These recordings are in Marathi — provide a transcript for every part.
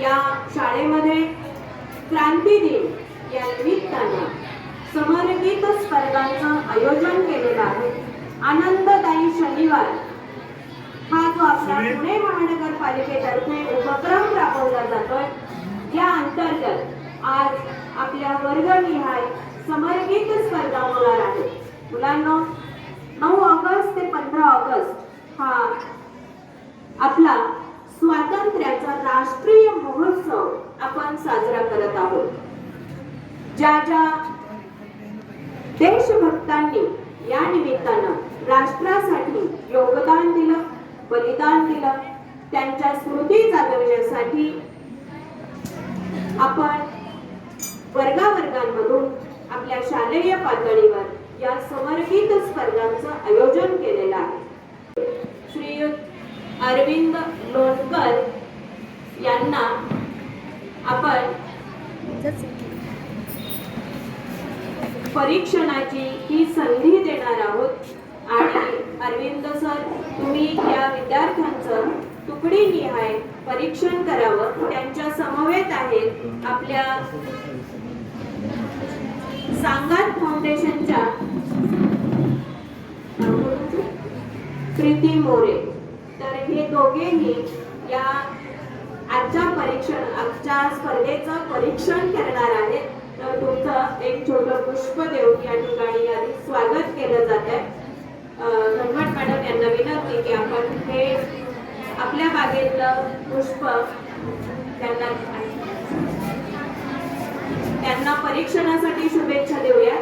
या शाळेमध्ये क्रांती दिन या निमित्तानं समरगीत स्पर्धांचं आयोजन केलेलं आहे. आनंददायी शनिवार. हा जो आपला पुणे महानगरपालिकेतर्फे उपक्रम राबवला जातोय या अंतर्गत आज आपल्या वर्गनिहाय समरगीत स्पर्धा होणार आहे. मुलांना नऊ ऑगस्ट ते पंधरा ऑगस्ट हा आपला स्वातंत्र्याचा राष्ट्रीय महोत्सव आपण साजरा करत आहोत. ज्या ज्या देशभक्तांनी या निमित्तानं राष्ट्रासाठी योगदान दिलं बलिदान दिलं त्यांच्या स्मृती जागविण्यासाठी आपण वर्गावर्गांमधून आपल्या शालेय पातळीवर या समर्पित स्पर्धांचं आयोजन केलेलं आहे. श्रीयुत अरविंद लोणकर यांना आपण परीक्षणाची ही संधी देणार आहोत. आणि अरविंद सर तुम्ही या विद्यार्थ्यांचं तुकडी निहाय परीक्षण करावं. त्यांच्या समवेत आहेत आपल्या सांगात फाउंडेशनच्या प्रीती मोरे. तर हे दोघेही या आजच्या परीक्षण आजच्या स्पर्धेचं परीक्षण करणार आहेत. तर तुमचं एक छोटं पुष्प देऊन या ठिकाणी आधी स्वागत केलं जात आहे धनवट मॅडम यांना विनंती की आपण हे आपल्या बागेतलं पुष्प त्यांना त्यांना परीक्षणासाठी शुभेच्छा देऊया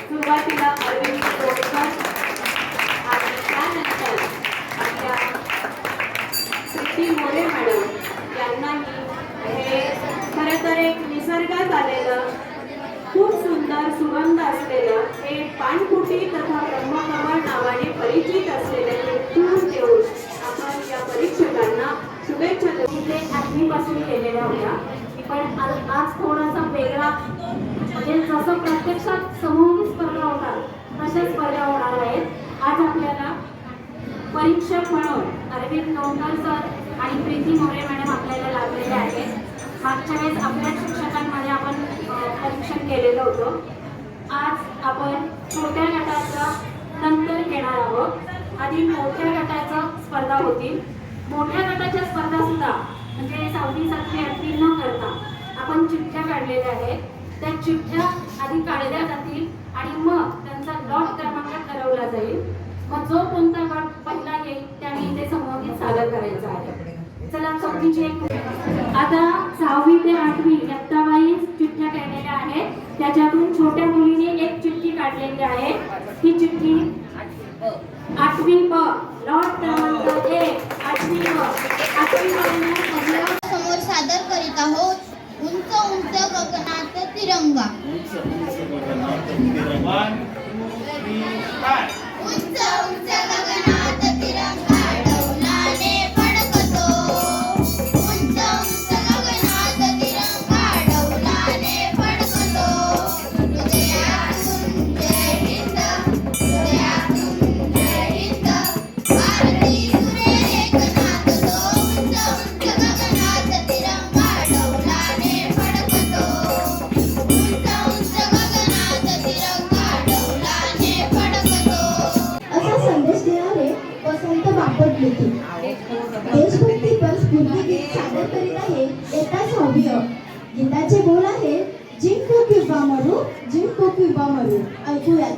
सुरुवातीला अरविंद कोटकर आणि त्यानंतर आपल्या प्रीती मोरे मॅडम यांनाही हे खरं तर एक निसर्गात आलेलं खूप सुंदर सुगंध असलेलं हे पाणपुटी तथा ब्रह्मकमळ नावाने परिचित असलेले हे फूल देऊन आपण या परीक्षकांना शुभेच्छा देऊ. ते आठवीपासून केलेल्या होत्या पण आज आज थोडासा वेगळा म्हणजे जसं प्रत्यक्षात समूह स्पर्धा होता तशा स्पर्धा होणार आहेत. आज आपल्याला परीक्षक म्हणून अरविंद लोणकर सर आणि प्रीती मोरे मॅडम आपल्याला लागलेले आहेत. मागच्या वेळेस आपल्या शिक्षकांमध्ये आपण परीक्षण केलेलं होतं. आज आपण छोट्या गटाचं नंतर घेणार आहोत. आधी मोठ्या गटाचं स्पर्धा होतील मोठ्या गटाच्या स्पर्धा सुद्धा म्हणजे सहावी सातवी आठवी न करता आपण चिठ्ठ्या काढलेल्या आहेत. त्या चिठ्ठ्या आधी काढल्या जातील आणि मग त्यांचा लॉट क्रमांक ठरवला जाईल. मग जो कोणता गट पहिला येईल त्याने इथे समोरीत सादर करायचा आहे. चला चौथीची एक आता सहावी ते आठवी इयत्ताबाई चिठ्ठ्या काढलेल्या आहेत. त्याच्यातून छोट्या मुलीने एक चिठ्ठी काढलेली आहे. ही चिठ्ठी आठवी ब लॉट क्रमांक एक आठवी ब आठवी ब समोर सादर करीत आहोत. उंच उंच गगनात तिरंगा. उंच उंच गगनात तिरंगा. चलम चलम जिंकू किंवा मरू जिंकू किंवा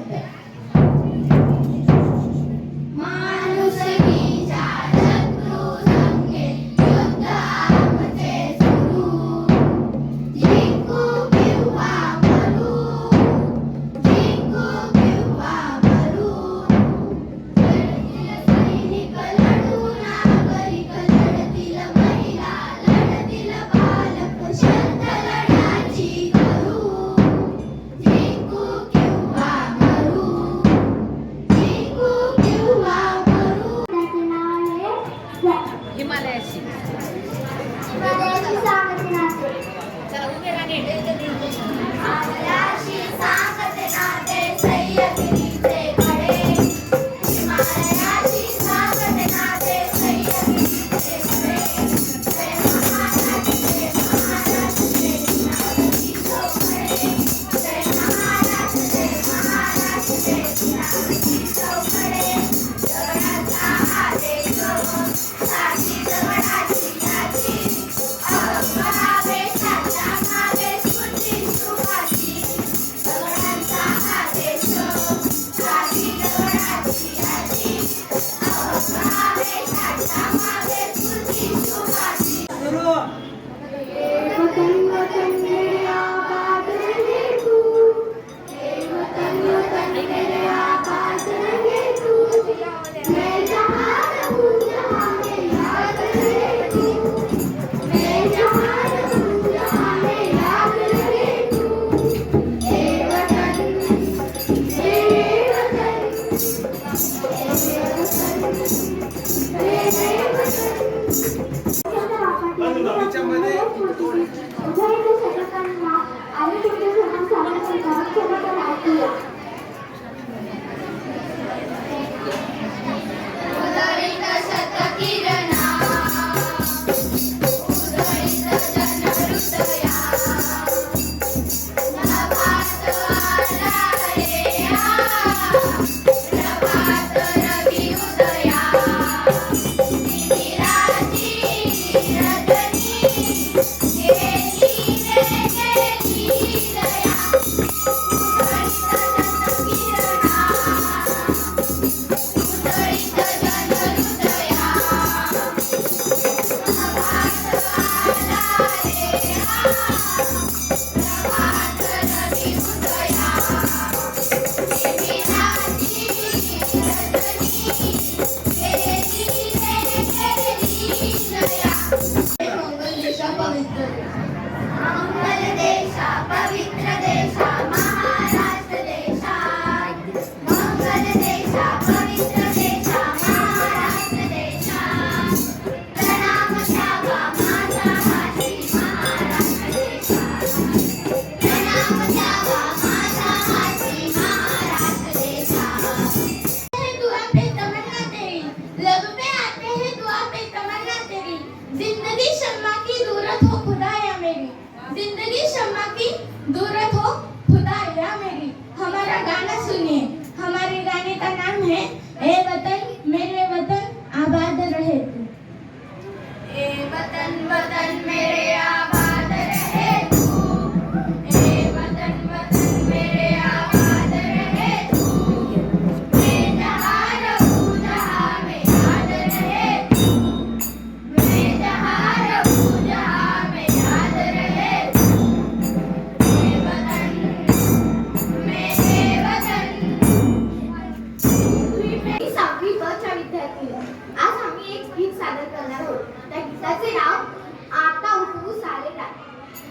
त्याचे नाव आता उठवू सारे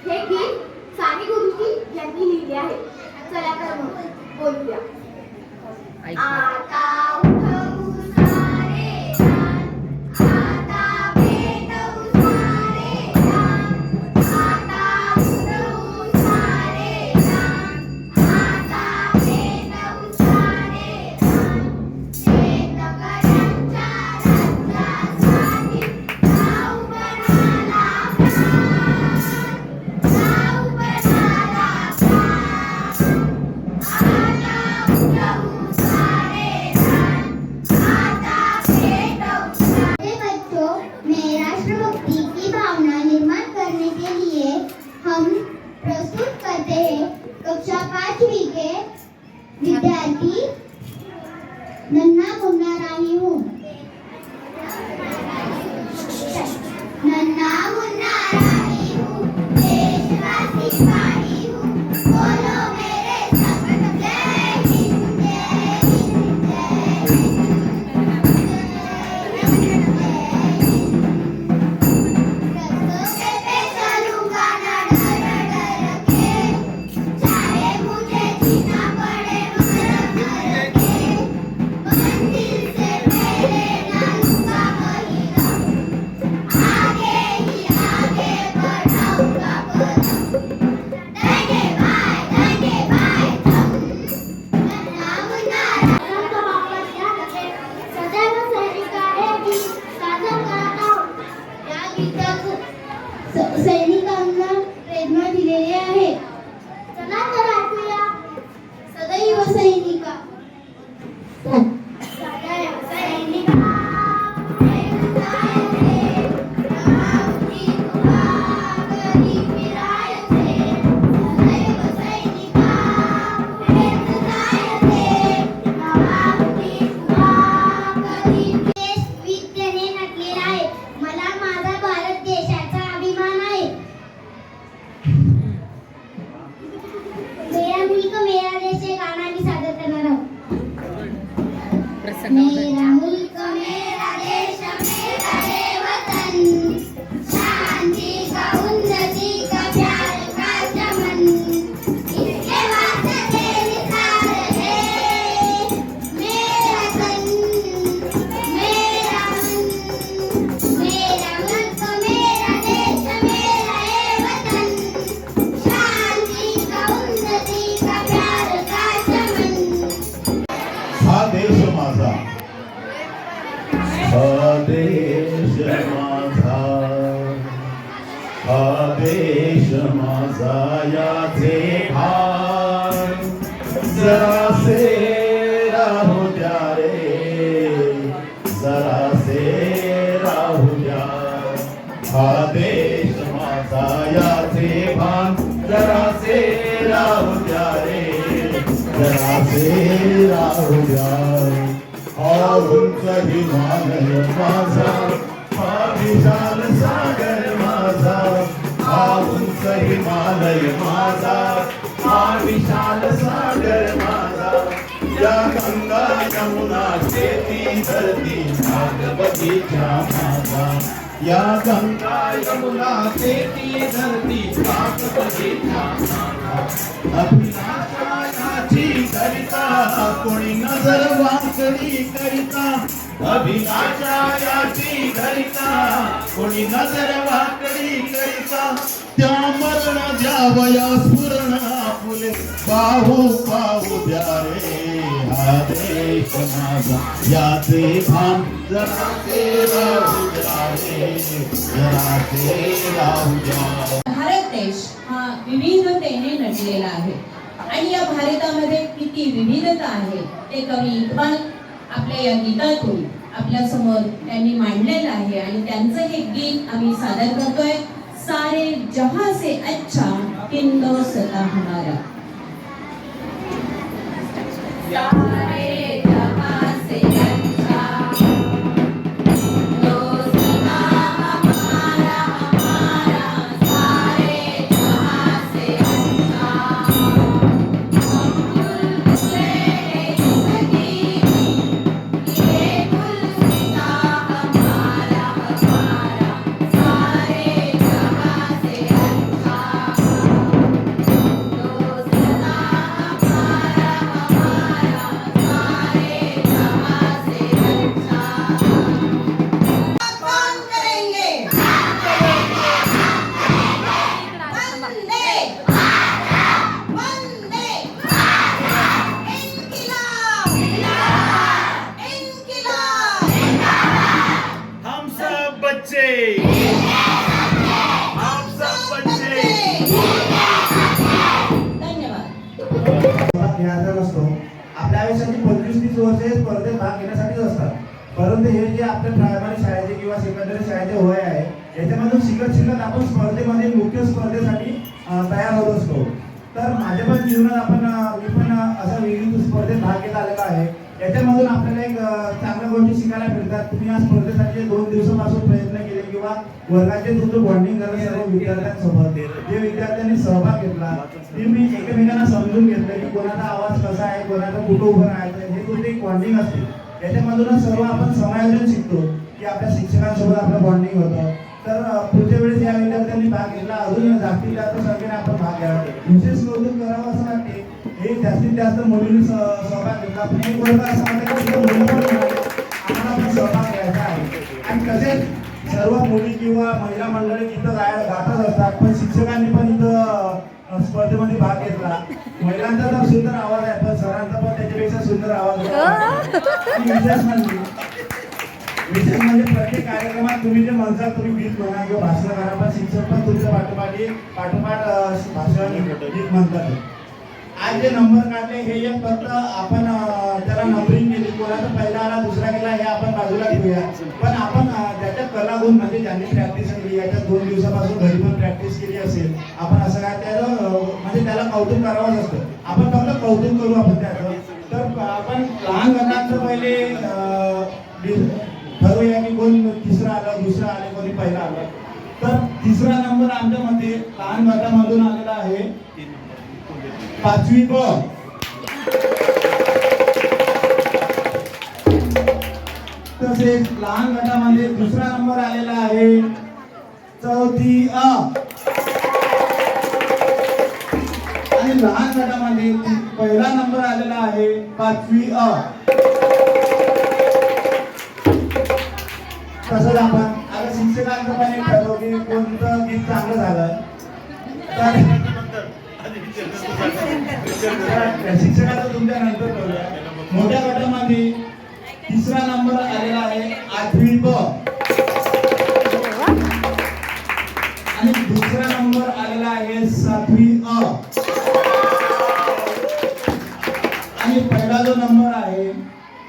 हे गीत साने गुरुजी यांनी लिहिले आहे. चला तर मग बोलूया. माझा याचे भान जरासे राहू द्या रे जरासे राहू द्या हा उंच हिमालय माझा हा विशाल सागर माझा. हा उंच हिमालय माझा हा विशाल सागर माझा. या गंगा यमुना शेती धरती भागवतीच्या माझा या गंगा यमुना शेती धरती अभिनाशाची करिता कोणी नजर वाकडी करिता. अभिनाशाची करिता कोणी नजर वाकडी करिता. त्या मरण द्यावया स्फुरण फुले. पाहू पाहू द्या रे. देश माझा याचे भान जरा ते राहू जरा ते राहू द्या भारत देश हा विविधतेने नटलेला आहे. आणि या भारतामध्ये किती विविधता आहे ते कवी इक्बाल आपल्या या गीतातून आपल्यासमोर त्यांनी मांडलेलं आहे. आणि त्यांचं हे गीत आम्ही सादर करतोय सारे जहा से अच्छा हिंदोस्तां हमारा. सारे बच्चे हम सब बच्चे धन्यवाद. भाग घ्यायचा नसतो आपल्या आयुष्याची पंचवीस तीस वर्ष हे स्पर्धेत भाग घेण्यासाठीच असतात. परंतु हे जे आपल्या प्रायमरी शाळेचे किंवा सेकंडरी शाळेचे वय आहे याच्यामधून शिकत शिकत आपण स्पर्धेमध्ये मुख्य स्पर्धेसाठी तयार होत असतो. तर माझ्या पण जीवनात आपण मी पण असा विविध स्पर्धेत भाग घेत आलेला आहे. याच्यामधून आपल्याला एक चांगल्या गोष्टी शिकायला मिळतात. तुम्ही या स्पर्धेसाठी दोन दिवसापासून प्रयत्न केले किंवा वर्गाचे तुमचं बॉन्डिंग झालं सर्व विद्यार्थ्यांसोबत जे विद्यार्थ्यांनी सहभाग घेतला ते मी एकमेकांना समजून घेतलं की कोणाचा आवाज कसा आहे कोणाचा कुठं उभं राहायचं हे तुमचं एक बॉन्डिंग असते. याच्यामधूनच सर्व आपण समायोजन शिकतो की आपल्या शिक्षकांसोबत आपलं बॉन्डिंग होतं. तर पुढच्या वेळेस या विद्यार्थ्यांनी भाग घेतला. अजून जास्तीत जास्त संख्येने आपण भाग घ्यावा. विशेष कौतुक करावं असं हे जास्तीत जास्त मुलींनी सहभाग घेतला पण एक वर्ग आम्हाला पण सहभाग घ्यायचा आहे. आणि तसेच सर्व मुली किंवा महिला मंडळी इथं गाय गातच असतात पण शिक्षकांनी पण इथं स्पर्धेमध्ये भाग घेतला. महिलांचा तर सुंदर आवाज आहे पण सरांचा पण त्याच्यापेक्षा सुंदर आवाज होता विशेष म्हणजे विशेष म्हणजे प्रत्येक कार्यक्रमात तुम्ही जे म्हणता तुम्ही गीत म्हणा किंवा भाषण करा पण शिक्षक पण तुमच्या पाठोपाठी पाठोपाठ भाषण गीत म्हणतात. आज जे नंबर काढले हे एक फक्त आपण त्याला नंबरिंग केली. कोणाचा पहिला आला दुसरा गेला हे आपण बाजूला ठेवूया. पण आपण त्याच्या कला कलागुण म्हणजे ज्यांनी प्रॅक्टिस केली याच्या दोन दिवसापासून घरी पण प्रॅक्टिस केली असेल आपण असं काय त्याला म्हणजे त्याला कौतुक करावंच असतं. आपण फक्त कौतुक करू आपण त्याचं. तर आपण लहान गटांचं पहिले ठरवूया की कोण तिसरा आलं दुसरा आले कोणी पहिला आलं. तर तिसरा नंबर आमच्या मते लहान गटामधून आलेला आहे. पाचवी ब तसेच लहान गटामध्ये दुसरा नंबर आलेला आहे चौथी अ. आणि लहान गटामध्ये पहिला नंबर आलेला आहे पाचवी अ. तसंच आपण आता शिक्षकांचं पण एक की कोणतं गीत चांगलं झालं. तर शिक्षकाचं तुमच्या नंतर करूया. मोठ्या गटामध्ये तिसरा नंबर आलेला आहे आठवी ब आणि दुसरा नंबर आलेला आहे सातवी अ. आणि पहिला जो नंबर आहे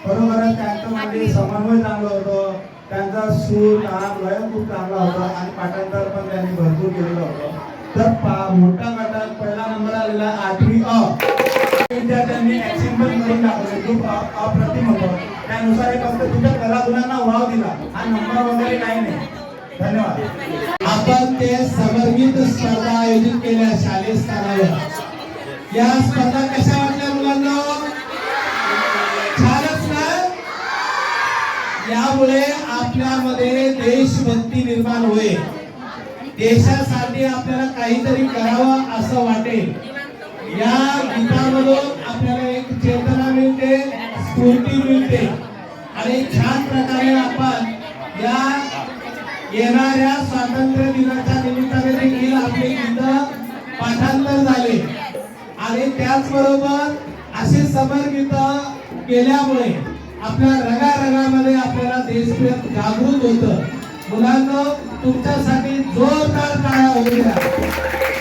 बरोबर त्यांचं म्हणजे समन्वय चांगलं होतं. त्यांचा सूर तान लय खूप चांगला होता. आणि पाठांतर पण त्यांनी भरपूर केलेलं होतं. तर मोठा गटात पहिला नंबर आलेला आठवी अ. विद्यार्थ्यांनी ऍक्शन पण करून दाखवले. तो अप्रतिम होतो त्यानुसार फक्त तुझ्या कलागुणांना वाव दिला. हा नंबर वगैरे काही नाही. धन्यवाद. आपण ते समर्पित स्पर्धा आयोजित केल्या शालेय स्तरावर. या स्पर्धा कशा वाटल्या मुलांना? छानच ना? यामुळे आपल्यामध्ये देशभक्ती निर्माण होईल. देशासाठी आपल्याला काहीतरी करावं असं वाटेल. या गीतामधून आपल्याला एक चेतना मिळते स्फूर्ती मिळते. आणि छान प्रकारे आपण या येणाऱ्या स्वातंत्र्य दिनाच्या निमित्ताने देखील आपले गीत पाठांतर झाले. आणि त्याचबरोबर असे समर गीत केल्यामुळे आपल्या रगारगामध्ये आपल्याला देशप्रेम जागृत होतं. मुलांना तुमच्यासाठी जोरदार टाळ्या होऊ द्या